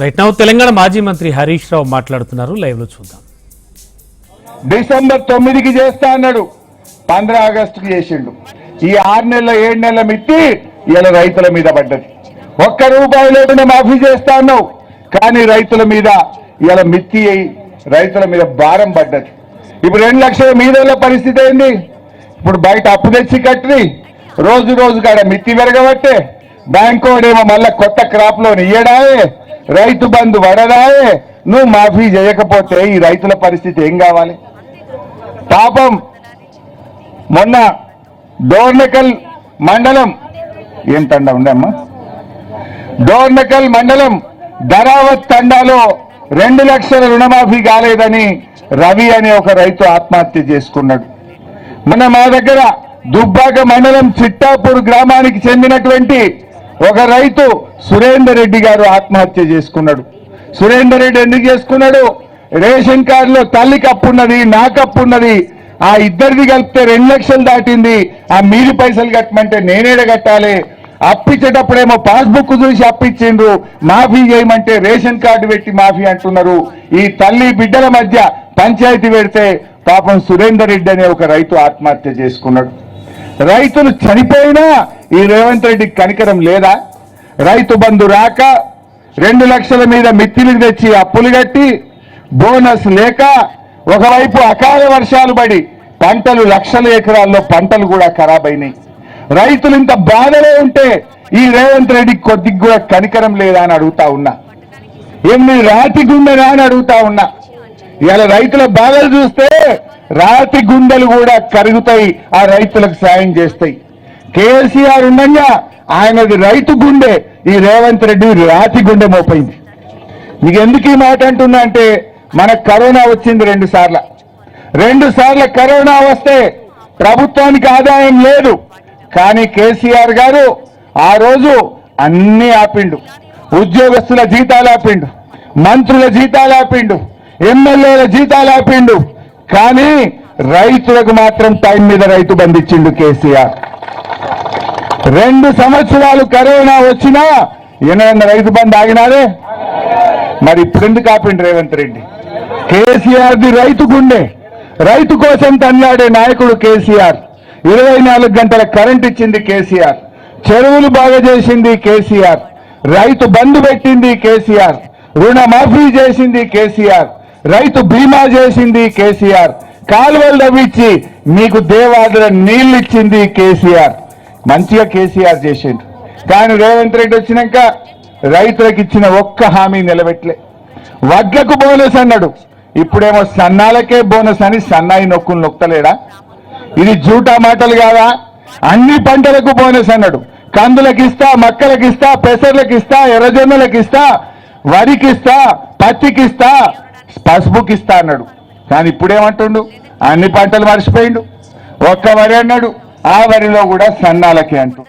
Right now Telangana మాజీ మంత్రి హరీష్ రావు మాట్లాడుతున్నారు. లైవ్లో చూద్దాం. డిసెంబర్ తొమ్మిదికి చేస్తా అన్నాడు. పంద్ర ఆగస్టుకి చేసిండు. ఈ ఆరు నెలల ఏడు నెలల మిత్తి ఇలా రైతుల మీద పడ్డది. ఒక్క రూపాయి లేకుండా మాఫీ చేస్తా అన్నావు. కానీ రైతుల మీద ఇలా మిత్తి అయి రైతుల మీద భారం పడ్డది. ఇప్పుడు రెండు లక్షల మీద పరిస్థితి ఏంది? ఇప్పుడు బయట అప్పు తెచ్చి కట్టి రోజు రోజు కాడ మిత్తి పెరగబట్టే బ్యాంకు ఏమో మళ్ళా కొత్త క్రాప్ లోన్ ఇయ్యడాయే. రైతు బంధు వడదాయే నువ్వు మాఫీ చేయకపోతే ఈ రైతుల పరిస్థితి ఏం కావాలి? పాపం మొన్న డోర్నకల్ మండలం ఏం తండా ఉండమ్మా డోర్నకల్ మండలం ధరావత్ తండాలో రెండు లక్షల రుణమాఫీ కాలేదని రవి అనే ఒక రైతు ఆత్మహత్య చేసుకున్నాడు. మన మా దగ్గర దుబ్బాక మండలం చిట్టాపూర్ గ్రామానికి చెందినటువంటి ఒక రైతు సురేందర్ రెడ్డి గారు ఆత్మహత్య చేసుకున్నాడు. సురేందర్ రెడ్డి ఎందుకు చేసుకున్నాడు? రేషన్ కార్డులో తల్లి కప్పున్నది నా నాకు ఆ ఇద్దరిది కలిపితే రెండు లక్షలు దాటింది ఆ మీది పైసలు కట్టమంటే నేనేడ కట్టాలి? అప్పించేటప్పుడేమో పాస్బుక్ చూసి అప్పించిండ్రు మాఫీ చేయమంటే రేషన్ కార్డు పెట్టి మాఫీ అంటున్నారు. ఈ తల్లి బిడ్డల మధ్య పంచాయతీ పెడితే పాపం సురేందర్ రెడ్డి అనే ఒక రైతు ఆత్మహత్య చేసుకున్నాడు. రైతులు చనిపోయినా ఈ రేవంత్ రెడ్డి కనికరం లేదా? రైతు బంధు రాక రెండు లక్షల మీద మిత్తిలు తెచ్చి అప్పులు కట్టి బోనస్ లేక ఒకవైపు అకాల వర్షాలు పడి పంటలు లక్షల ఎకరాల్లో పంటలు కూడా ఖరాబ్ అయినాయి. రైతులు ఇంత బాధలో ఉంటే ఈ రేవంత్ రెడ్డికి కొద్దిగా కూడా కనికరం లేదా అని అడుగుతా ఉన్నా. ఏమి రాతి గుండెనా అని అడుగుతా ఉన్నా. ఇవాళ రైతుల బాధలు చూస్తే రాతి గుండెలు కూడా కరుగుతాయి ఆ రైతులకు సాయం చేస్తాయి. కేసీఆర్ ఉండగా ఆయనది రైతు గుండె ఈ రేవంత్ రెడ్డి రాతి గుండె మోపైంది. మీకు ఎందుకు ఈ మాట అంటున్నా అంటే మనకు కరోనా వచ్చింది రెండు సార్ల. రెండు సార్ల కరోనా వస్తే ప్రభుత్వానికి ఆదాయం లేదు. కానీ కేసీఆర్ గారు ఆ రోజు అన్ని ఆపిండు. ఉద్యోగస్తుల జీతాలు ఆపిండు. మంత్రుల జీతాలు ఆపిండు. ఎమ్మెల్యేల జీతాలు ఆపిండు. కానీ రైతులకు మాత్రం టైం మీద రైతు బంధించిండు కేసీఆర్. రెండు సంవత్సరాలు కరోనా వచ్చినా ఏమైనా రైతు బంద్ ఆగినారే. మరి ఇప్పుడు ఎందుకు ఆపిండు రేవంత్ రెడ్డి? కేసీఆర్ది రైతు గుండె. రైతు కోసం తన్లాడే నాయకుడు కేసీఆర్. ఇరవై నాలుగు గంటల కరెంట్ ఇచ్చింది కేసీఆర్. చెరువులు బాగా చేసింది కేసీఆర్. రైతు బంద్ పెట్టింది కేసీఆర్. రుణమాఫీ చేసింది కేసీఆర్. రైతు బీమా చేసింది కేసీఆర్. కాలువలు తవ్విచ్చి మీకు దేవాదుల నీళ్ళు ఇచ్చింది కేసీఆర్. మంచిగా కేసీఆర్ చేసిండు. కానీ రేవంత్ రెడ్డి వచ్చినాక రైతులకు ఇచ్చిన ఒక్క హామీ నిలబెట్టలే. వడ్లకు బోనస్ అన్నాడు. ఇప్పుడేమో సన్నాలకే బోనస్ అని సన్నాయి నొక్కులు నొక్కలేడా ఇది జూటా మాటలు కాదా? అన్ని పంటలకు బోనస్ అన్నాడు. కందులకు ఇస్తా మక్కలకు ఇస్తా పెసర్లకు ఇస్తా ఎర్రజొన్నలకు ఇస్తా వరికి ఇస్తా పత్తికి ఇస్తా పసుపుకి ఇస్తా అన్నాడు. కానీ ఇప్పుడేమంటుండు? అన్ని పంటలు మర్చిపోయిండు. ఒక్క వరి అన్నాడు. ఆ వరిలో కూడా సన్నాలకి అంటు